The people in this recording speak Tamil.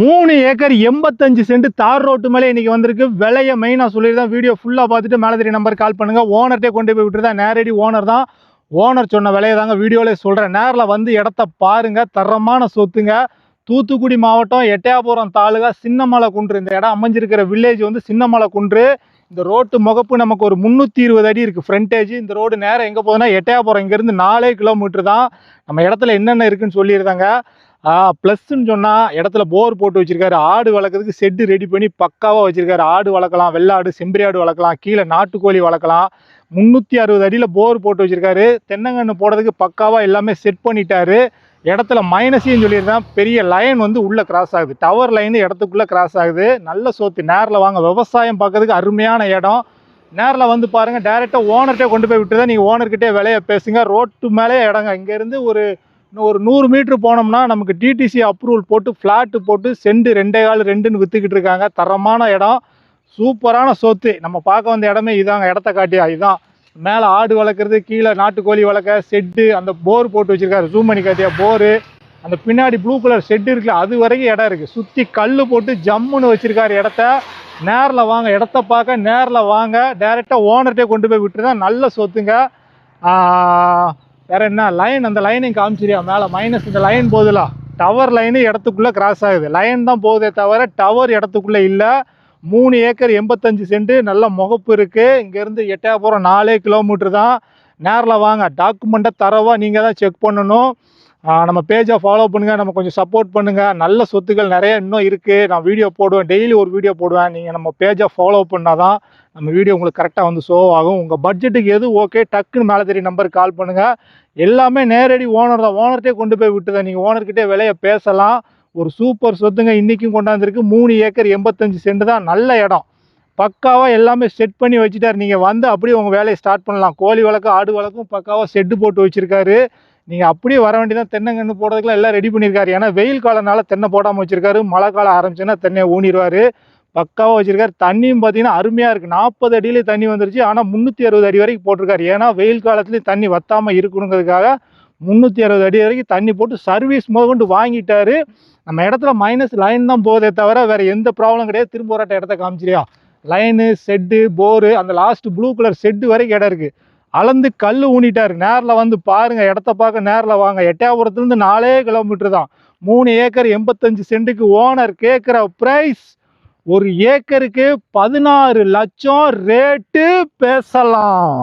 மூணு ஏக்கர் எண்பத்தஞ்சு சென்ட் தார் ரோட்டு மேலே இன்றைக்கி வந்திருக்கு. விலையை மெயினாக சொல்லியிருந்தேன் வீடியோ ஃபுல்லாக பார்த்துட்டு மேலே தெரிய நம்பர் கால் பண்ணுங்கள் ஓனர்கிட்டே கொண்டு போய் விட்டுருந்தேன் நேரடி ஓனர் தான். ஓனர் சொன்ன விலையை தாங்க வீடியோவில் சொல்கிறேன் நேரில் வந்து இடத்த பாருங்கள் தரமான சொத்துங்க. தூத்துக்குடி மாவட்டம் எட்டயாபுரம் தாலுகா சின்னமலை குன்று இந்த இடம் அமைஞ்சிருக்கிற வில்லேஜ் வந்து சின்னமலை குன்று இந்த ரோட்டு முகப்பு நமக்கு ஒரு முந்நூற்றி இருபது அடி இருக்குது ஃப்ரண்டேஜ் இந்த ரோடு நேரம் எங்கே போகுதுன்னா எட்டையாபுரம் இங்கேருந்து நாலே கிலோமீட்டர் தான் நம்ம இடத்துல என்னென்ன இருக்குன்னு சொல்லியிருந்தாங்க ப்ளஸ்ன்னு சொன்னால் இடத்துல போர் போட்டு வச்சிருக்காரு. ஆடு வளர்க்குறதுக்கு செட்டு ரெடி பண்ணி பக்காவாக வச்சுருக்காரு. ஆடு வளர்க்கலாம் வெள்ளாடு செம்பரி ஆடு வளர்க்கலாம் கீழே நாட்டுக்கோழி வளர்க்கலாம். முந்நூற்றி அறுபது அடியில் போர் போட்டு வச்சுருக்காரு. தென்னங்கன்று போடுறதுக்கு பக்காவாக எல்லாமே செட் பண்ணிட்டாரு. இடத்துல மைனஸையும் சொல்லியிருந்தேன் பெரிய லைன் வந்து உள்ளே கிராஸ் ஆகுது. டவர் லைன் இடத்துக்குள்ளே கிராஸ் ஆகுது. நல்ல சோத்து. நேரில் வாங்க. விவசாயம் பார்க்கறதுக்கு அருமையான இடம். நேரில் வந்து பாருங்கள் டேரெக்டாக ஓனர்கிட்டே கொண்டு போய் விட்டு தான் நீங்கள் ஓனர்கிட்டே விலையை பேசுங்க. ரோட்டு மேலே இடங்க. இங்கேருந்து ஒரு இன்னும் ஒரு நூறு மீட்ரு போனோம்னா நமக்கு டிடிசி அப்ரூவல் போட்டு ஃப்ளாட்டு போட்டு செண்டு ரெண்டே கால் ரெண்டுன்னு விற்றுக்கிட்டு இருக்காங்க. தரமான இடம். சூப்பரான சொத்து. நம்ம பார்க்க வந்த இடமே இதாங்க. இடத்த காட்டியா இதுதான் மேலே ஆடு வளர்க்குறது கீழே நாட்டுக்கோழி வளர்க்க செட்டு அந்த போர் போட்டு வச்சிருக்காரு. ஜூம் பண்ணி காட்டியா போரு அந்த பின்னாடி ப்ளூ கலர் ஷெட் இருக்குல்ல அது வரைக்கும் இடம் இருக்குது சுற்றி கல் போட்டு ஜம்முன்னு வச்சிருக்காரு இடத்த. நேரில் வாங்க. இடத்த பார்க்க நேரில் வாங்க. டேரெக்டாக ஓனர்கிட்டே கொண்டு போய் விட்டுருந்தா நல்ல சொத்துங்க. வேறு என்ன? லைன் அந்த லைனையும் காமிச்சிரியா மேலே? மைனஸ் இந்த லைன் போகுதுல டவர் லைனு இடத்துக்குள்ளே கிராஸ் ஆகுது. லைன் தான் போகுதே தவிர டவர் இடத்துக்குள்ளே இல்லை. மூணு ஏக்கர் எண்பத்தஞ்சு சென்ட் நல்ல முகப்பு இருக்குது இங்கேருந்து எட்டயபுரம் நாலே கிலோமீட்டர் தான். நேரில் வாங்க டாக்குமெண்ட்டை தரவாக நீங்கள் தான் செக் பண்ணணும். நம்ம பேஜை ஃபாலோ பண்ணுங்கள் நம்ம கொஞ்சம் சப்போர்ட் பண்ணுங்கள் நல்ல சொத்துக்கள் நிறைய இன்னும் இருக்குது நான் வீடியோ போடுவேன் டெய்லி ஒரு வீடியோ போடுவேன். நீங்கள் நம்ம பேஜை ஃபாலோ பண்ணால் தான் நம்ம வீடியோ உங்களுக்கு கரெக்டாக வந்து ஷோ ஆகும். உங்கள் பட்ஜெட்டுக்கு எது ஓகே டக்குன்னு மேலே தெரிய நம்பருக்கு கால் பண்ணுங்கள் எல்லாமே நேரடி ஓனர் தான். ஓனர்கிட்டே கொண்டு போய் விட்டுதான் நீங்கள் ஓனர்கிட்டே விலையை பேசலாம். ஒரு சூப்பர் சொத்துங்க இன்றைக்கும் கொண்டாந்துருக்கு. மூணு ஏக்கர் எண்பத்தஞ்சு சென்ட் தான். நல்ல இடம். பக்காவாக எல்லாமே செட் பண்ணி வச்சுட்டாரு. நீங்கள் வந்து அப்படியே உங்கள் வேலையை ஸ்டார்ட் பண்ணலாம். கோழி வளர்க்கும் ஆடு வளர்க்கும் பக்காவாக செட்டு போட்டு வச்சுருக்காரு. நீங்கள் அப்படியே வர வேண்டியதான் தென்னங்கன்று போடுறதுக்குலாம் எல்லாம் ரெடி பண்ணியிருக்காரு. ஏன்னா வெயில் காலனால தென்னை போடாமல் வச்சுருக்காரு. மழை காலம் ஆரம்பிச்சுன்னா தென்னையை ஊனிடுவார். பக்காவாக வச்சுருக்காரு. தண்ணியும் பார்த்தீங்கன்னா அருமையாக இருக்குது நாற்பது அடியிலே தண்ணி வந்துருச்சு. ஆனால் முந்நூற்றி அறுபது அடி வரைக்கும் போட்டிருக்காரு. ஏன்னா வெயில் காலத்துலேயும் தண்ணி வத்தாமல் இருக்கணுங்கிறதுக்காக முந்நூற்றி அறுபது அடி வரைக்கும் தண்ணி போட்டு சர்வீஸ் முதற்கொண்டு வாங்கிட்டாரு. நம்ம இடத்துல மைனஸ் லைன் தான் போதே தவிர வேறு எந்த ப்ராப்ளம் கிடையாது. திரும்ப வராட்ட இடத்த காமிச்சிரியா. லைனு செட்டு போரு அந்த லாஸ்ட் ப்ளூ கலர் செட்டு வரைக்கும் இடம் இருக்குது அளந்து கல் ஊனிட்டார். நேரில் வந்து பாருங்கள் இடத்த பார்க்க நேரில் வாங்க. எட்டயபுரத்துலேருந்து நாலே கிலோமீட்டர் தான். மூணு ஏக்கர் எண்பத்தஞ்சு சென்ட்டுக்கு ஓனர் கேட்குற ப்ரைஸ் ஒரு ஏக்கருக்கு பதினாறு லட்சம் ரேட்டு பேசலாம்.